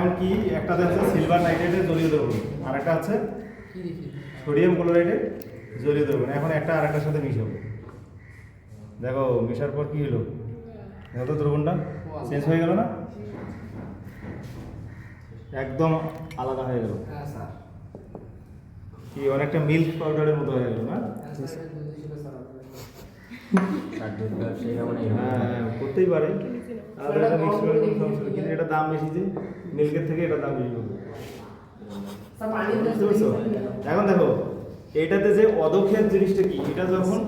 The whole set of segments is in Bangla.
এখন কি একটা হচ্ছে সিলভার নাইট্রেটের জলীয় দ্রবণ আর একটা আছে সোডিয়াম ক্লোরাইডের জলীয় দ্রবণ। এখন একটা আর একটার সাথে মিশাবো। দেখো মেশার পর কি হলো? দেখো তো দ্রবণটা চেঞ্জ হয়ে গেল না? একদম আলাদা হয়ে গেল। হ্যাঁ কি অনেকটা মিল্ক পাউডারের মতো হয়ে গেল না? হ্যাঁ হ্যাঁ, করতেই পারে। কিন্তু এটা দাম বেশি যে মিল্কের থেকে এটা দাম বেশি এখন দেখো এটাতে যে অদক্ষেপ জিনিসটা কি এটা যখন।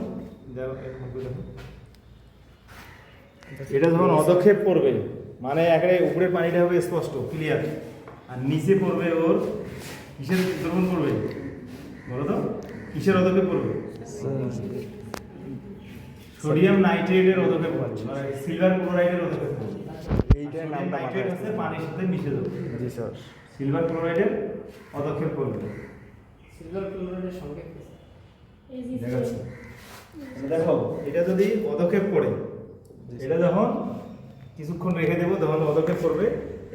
এটা যখন অদক্ষেপ পড়বে মানে একেবারে উপরের পানিটা হবে স্পষ্ট ক্লিয়ার আর নিচে পড়বে ওর কিসের দ্রবণ পড়বে বলো তো কিসের অদক্ষেপ পড়বে সোডিয়াম নাইট্রেটের পড়বে মানে সিলভার ক্লোরাইডের অদক্ষেপ পড়বে এইটার নামটা নাইট্রেট হচ্ছে পানির সাথে মিশে যাবে। জি স্যার। সিলভার ক্লোরাইডের অদক্ষেপ পড়বে সিলভার ক্লোরাইডের সঙ্গে। দেখো এটা যদি পদক্ষেপ পড়ে এটা যখন কিছুক্ষণ রেখে দেবো তখন পদক্ষেপ করবে।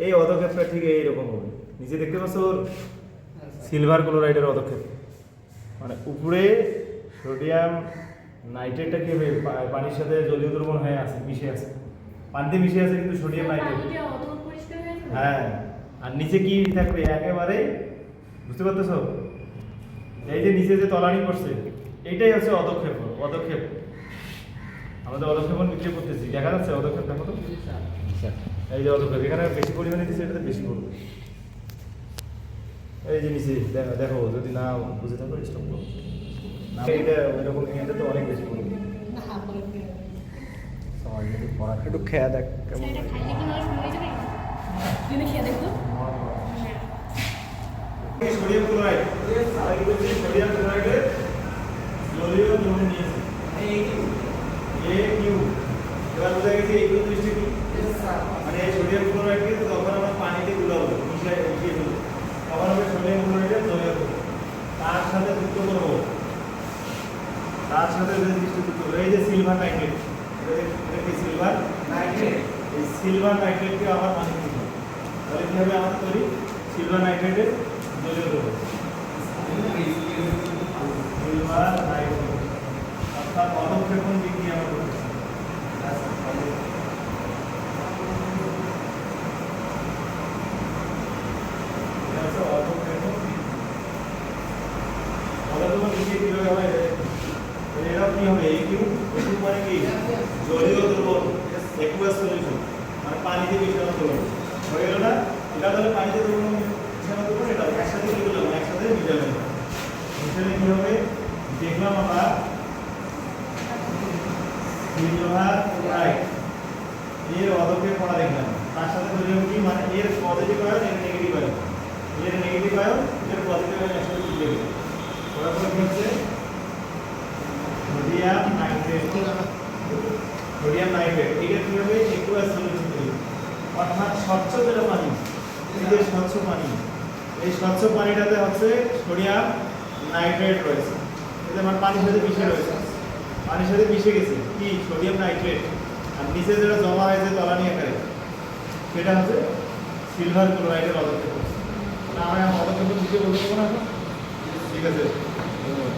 এই পদক্ষেপটা ঠিক এইরকম হবে। নিচে দেখতে পাচ্ছ ওর সিলভার ক্লোরাইডের পদক্ষেপ। মানে উপরে সোডিয়াম নাইট্রেটটা কি হবে পানির সাথে জলীয় দ্রবণ হয়ে আছে মিশে আছে। পানিতে মিশে আছে কিন্তু সোডিয়াম নাইট্রেট। হয়ে আর নিচে কি থাকবে? একেবারে বুঝতে পারতেছ? এই যে নিচে যে তলানি পড়ছে এইটাই হচ্ছে অদক্ষেপ অদক্ষেপ। আমাদের অদক্ষেপণ বিক্রি করতেছি দেখা যাচ্ছে অদক্ষেপ দেখো তো। এই যে অদক্ষেপ এখানে বেশি পরিমাণে দিচ্ছে এটাতে বেশি পড়বে। এই যে নিচে দেখো দেখো যদি না বুঝে থাকো স্টপ করো। একটু খেয়া দেখ কেমন। সোডিয়াম ক্লোরাইড আমরা কি বলছি সোডিয়াম ক্লোরাইডের জলীয় দ্রবণ নিয়েছি। এ কিউ এবার বোঝা গেছে এই দৃষ্টি মানে সোডিয়াম ক্লোরাইডকে তখন আমরা পানিতে গুলাবো মিশিয়ে মিশিয়ে দেবো তখন হবে সোডিয়াম ক্লোরাইডের জলীয় দ্রবণ তার সাথে যুক্ত করব সাথে যে জিনিসটা যুক্ত করব এই যে সিলভার নাইট্রেট এটা কি সিলভার নাইট্রেট এই সিলভার নাইট্রেটকে আবার পানিতে দিতে তাহলে কি হবে আমাদের তৈরি সিলভার নাইট্রেটের জলীয় দ্রবণ সিলভার নাইট্রেট অর্থাৎ অদক্ষেপণ বিক্রিয়া আমরা করতেছি হচ্ছে অদক্ষেপণ বিক্রিয়া। অদক্ষেপণ হয়? কি হবে কিউ মানে কি জলীয় দ্রবণ একুয়াস সলিউশন মানে পানিতে মিশানো দ্রবণ হয়ে গেল না এটা তাহলে পানিতে দ্রবণ মিশানো দ্রবণ এটা একসাথে কি করলাম একসাথে মিশালাম মিশালে কি হবে দেখলাম আমরা এর অদক্ষেপ পড়া দেখলাম তার সাথে ধরে কি মানে এর পজিটিভ আয়ন এর নেগেটিভ আয়ন এর নেগেটিভ আয়ন এর পজিটিভ আয়ন একসাথে মিলে গেল কি হচ্ছে সোডিয়াম নাইট্রেট সোডিয়াম নাইট্রেট এটা কি হবে একুয়াস সলিউশন অর্থাৎ স্বচ্ছ যেটা পানি এই যে স্বচ্ছ পানি। এই স্বচ্ছ পানিটাতে হচ্ছে সোডিয়াম নাইট্রেট রয়েছে। এটা আমার পানির সাথে মিশে রয়েছে। পানির সাথে মিশে গেছে। কি? সোডিয়াম নাইট্রেট আর নিচে যেটা জমা হয়েছে তলানি আকারে, সেটা হচ্ছে সিলভার ক্লোরাইডের পদক্ষেপ আমরা পদক্ষেপ দিতে বলতে পারব না? ঠিক আছে। ধন্যবাদ।